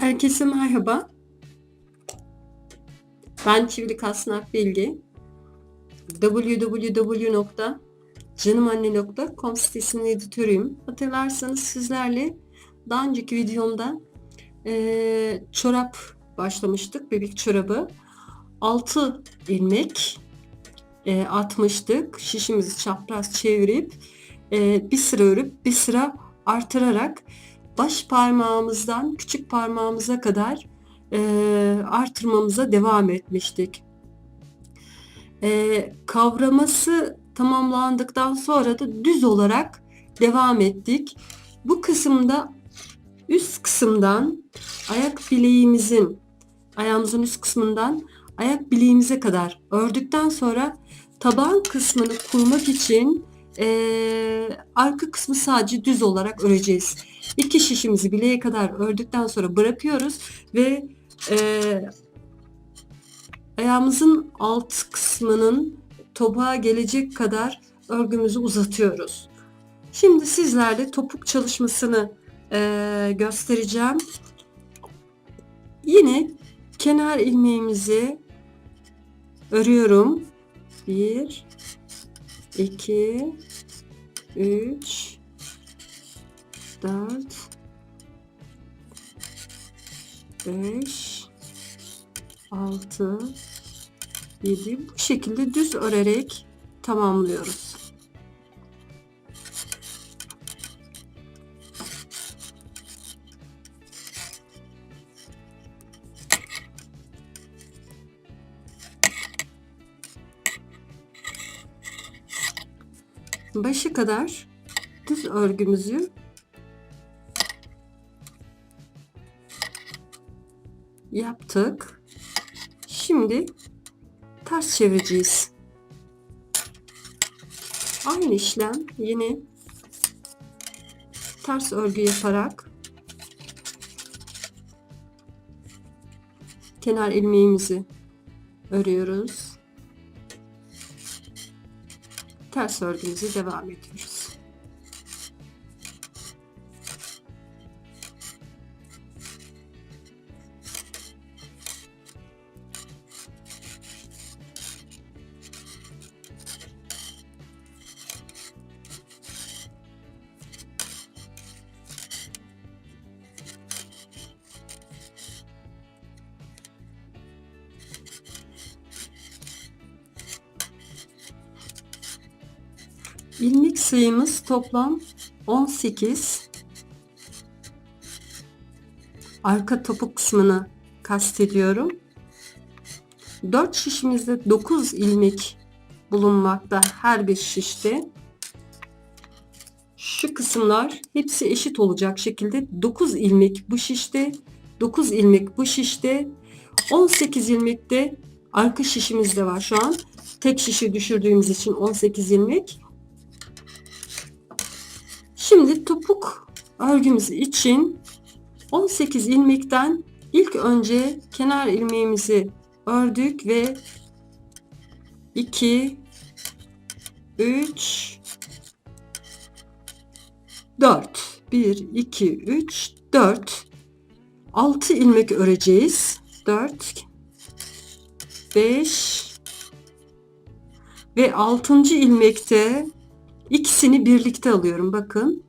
Herkese merhaba. Ben Çivili Asnak Bilgi. www.canımanne.com sitesinin editörüyüm. Hatırlarsanız sizlerle daha önceki videomda e, çorap başlamıştık. Bebek çorabı. 6 ilmek e, atmıştık. Şişimizi çapraz çevirip e, bir sıra örüp bir sıra artırarak baş parmağımızdan küçük parmağımıza kadar e, artırmamıza devam etmiştik. E, kavraması tamamlandıktan sonra da düz olarak devam ettik. Bu kısımda üst kısımdan ayak bileğimizin ayağımızın üst kısmından ayak bileğimize kadar ördükten sonra taban kısmını kurmak için e, arka kısmı sadece düz olarak öreceğiz. İki şişimizi bileğe kadar ördükten sonra bırakıyoruz ve e, ayağımızın alt kısmının topuğa gelecek kadar örgümüzü uzatıyoruz. Şimdi sizlerle topuk çalışmasını e, göstereceğim. Yine kenar ilmeğimizi örüyorum. 1 2 3 4 5 6 7 bu şekilde düz örerek tamamlıyoruz. Başı kadar düz örgümüzü yaptık. Şimdi ters çevireceğiz. Aynı işlem yine ters örgü yaparak kenar ilmeğimizi örüyoruz. Ters örgümüze devam ediyoruz. İlmek sayımız toplam 18. Arka topuk kısmını kastediyorum. 4 şişimizde 9 ilmek bulunmakta her bir şişte. Şu kısımlar hepsi eşit olacak şekilde 9 ilmek bu şişte, 9 ilmek bu şişte, 18 ilmek de arka şişimizde var şu an. Tek şişi düşürdüğümüz için 18 ilmek. Şimdi topuk örgümüz için 18 ilmekten ilk önce kenar ilmeğimizi ördük ve 2 3 4 1 2 3 4 6 ilmek öreceğiz. 4 5 ve 6. ilmekte İkisini birlikte alıyorum. Bakın.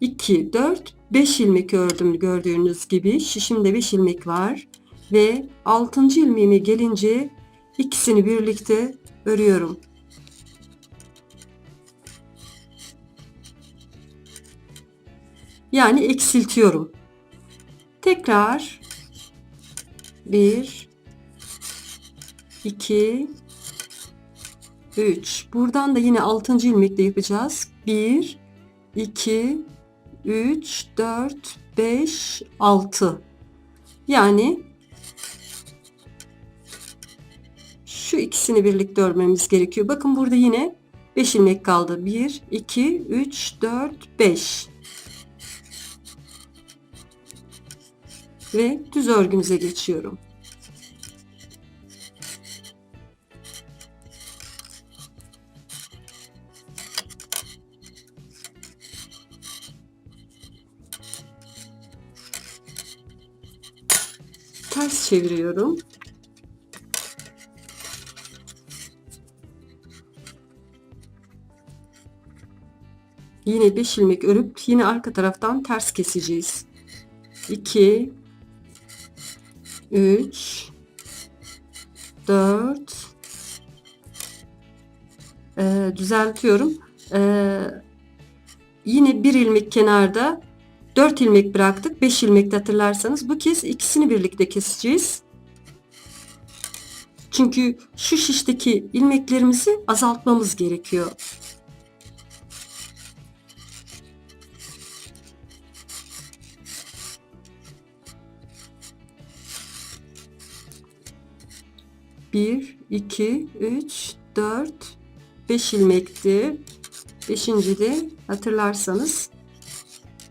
2, 4, 5 ilmek ördüm gördüğünüz gibi. Şişimde 5 ilmek var. Ve 6. ilmeğime gelince ikisini birlikte örüyorum. Yani eksiltiyorum. Tekrar 1 2 3. Buradan da yine 6. ilmekle yapacağız. 1, 2, 3, 4, 5, 6. Yani şu ikisini birlikte örmemiz gerekiyor. Bakın burada yine 5 ilmek kaldı. 1, 2, 3, 4, 5. Ve düz örgümüze geçiyorum. Ters çeviriyorum. Yine 5 ilmek örüp yine arka taraftan ters keseceğiz. 2 3 4 ee, düzeltiyorum. Ee, yine bir ilmek kenarda 4 ilmek bıraktık. 5 ilmek de hatırlarsanız bu kez ikisini birlikte keseceğiz. Çünkü şu şişteki ilmeklerimizi azaltmamız gerekiyor. Bir, iki, üç, dört, beş ilmekti. Beşinci de hatırlarsanız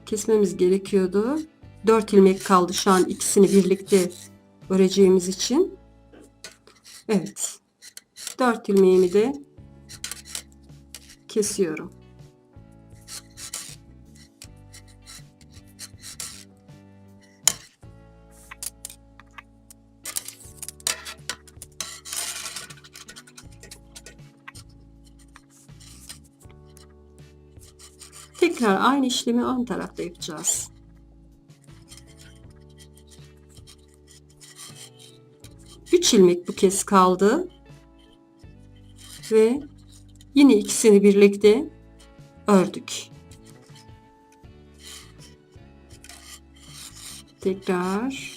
kesmemiz gerekiyordu. 4 ilmek kaldı şu an ikisini birlikte öreceğimiz için. Evet. 4 ilmeğimi de kesiyorum. Tekrar aynı işlemi ön tarafta yapacağız. Üç ilmek bu kez kaldı. Ve yine ikisini birlikte ördük. Tekrar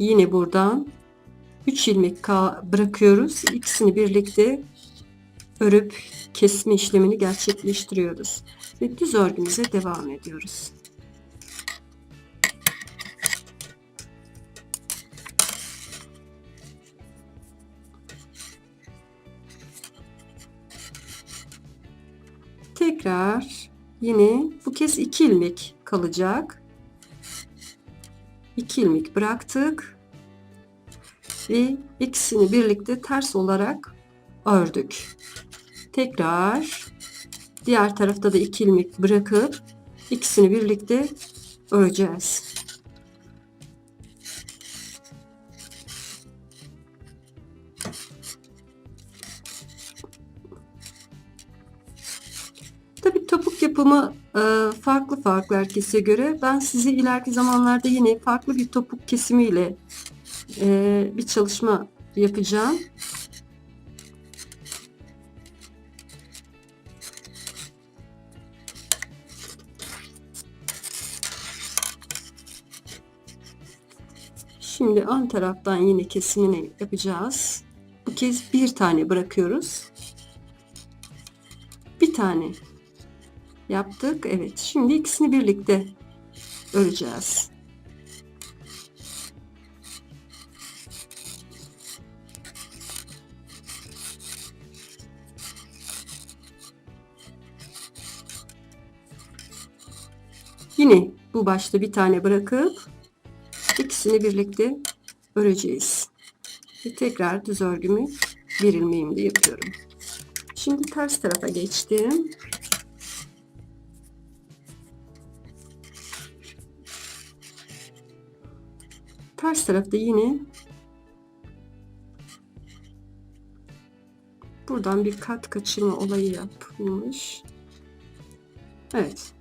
Yine buradan 3 ilmek bırakıyoruz. İkisini birlikte örüp kesme işlemini gerçekleştiriyoruz. Ve düz örgümüze devam ediyoruz. Tekrar yine bu kez 2 ilmek kalacak. 2 ilmek bıraktık ve ikisini birlikte ters olarak ördük. Tekrar diğer tarafta da 2 ilmek bırakıp ikisini birlikte öreceğiz. Tabii topuk yapımı farklı farklı herkese göre. Ben size ileriki zamanlarda yine farklı bir topuk kesimiyle e, bir çalışma yapacağım. Şimdi ön taraftan yine kesimini yapacağız. Bu kez bir tane bırakıyoruz. Bir tane yaptık. Evet. Şimdi ikisini birlikte öreceğiz. Yine bu başta bir tane bırakıp ikisini birlikte öreceğiz. Ve tekrar düz örgümü bir ilmeğimle yapıyorum. Şimdi ters tarafa geçtim. Ters tarafta yine buradan bir kat kaçırma olayı yapılmış. Evet.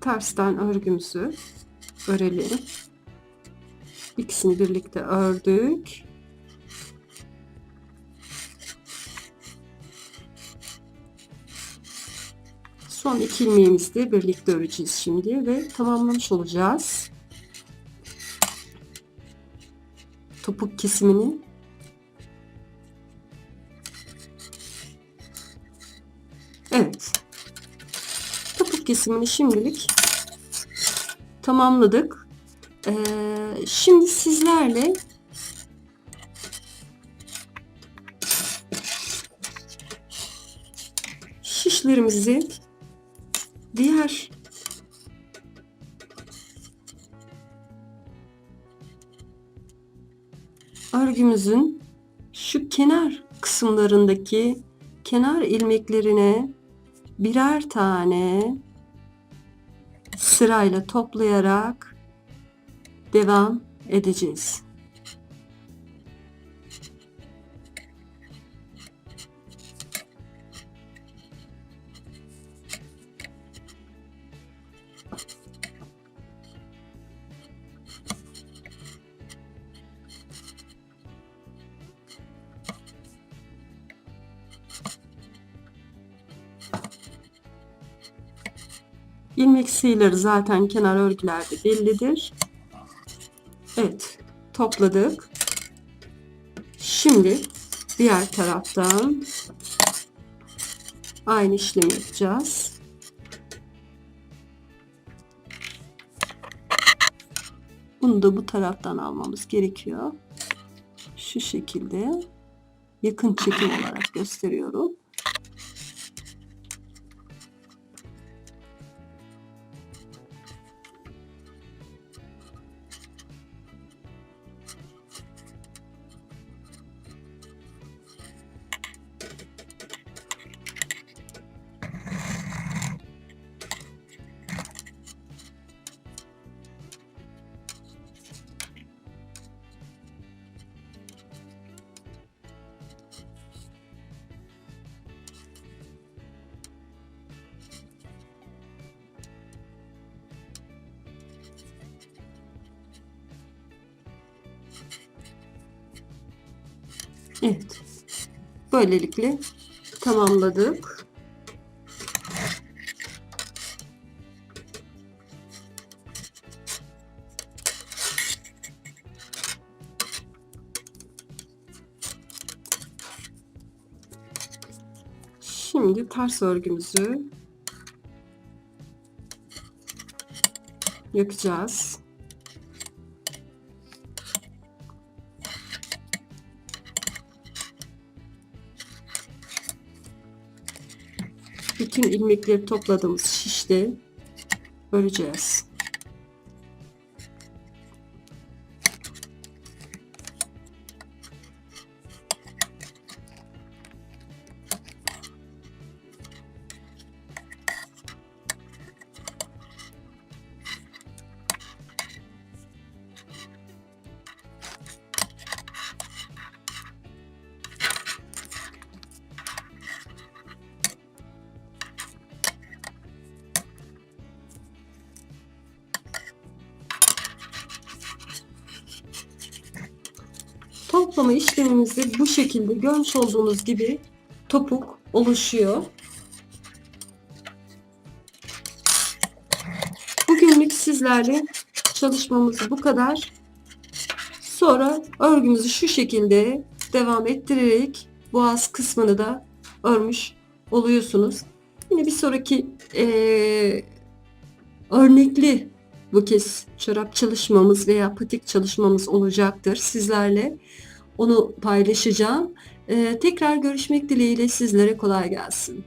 Tersten örgümüzü örelim. İkisini birlikte ördük. Son iki ilmeğimizi birlikte öreceğiz şimdi ve tamamlamış olacağız. Topuk kesimini Evet. Topuk kesimini şimdilik tamamladık. Ee, şimdi sizlerle şişlerimizi diğer örgümüzün şu kenar kısımlarındaki kenar ilmeklerine birer tane sırayla toplayarak devam edeceğiz. İlmek sayıları zaten kenar örgülerde bellidir. Evet, topladık. Şimdi diğer taraftan aynı işlemi yapacağız. Bunu da bu taraftan almamız gerekiyor. Şu şekilde yakın çekim olarak gösteriyorum. Evet. Böylelikle tamamladık. Şimdi ters örgümüzü yapacağız. Bütün ilmekleri topladığımız şişte öreceğiz. Toplama işlemimizde bu şekilde görmüş olduğunuz gibi topuk oluşuyor. Bugünlük sizlerle çalışmamız bu kadar. Sonra örgümüzü şu şekilde devam ettirerek boğaz kısmını da örmüş oluyorsunuz. Yine bir sonraki eee, örnekli bu kez çorap çalışmamız veya patik çalışmamız olacaktır sizlerle. Onu paylaşacağım. Ee, tekrar görüşmek dileğiyle sizlere kolay gelsin.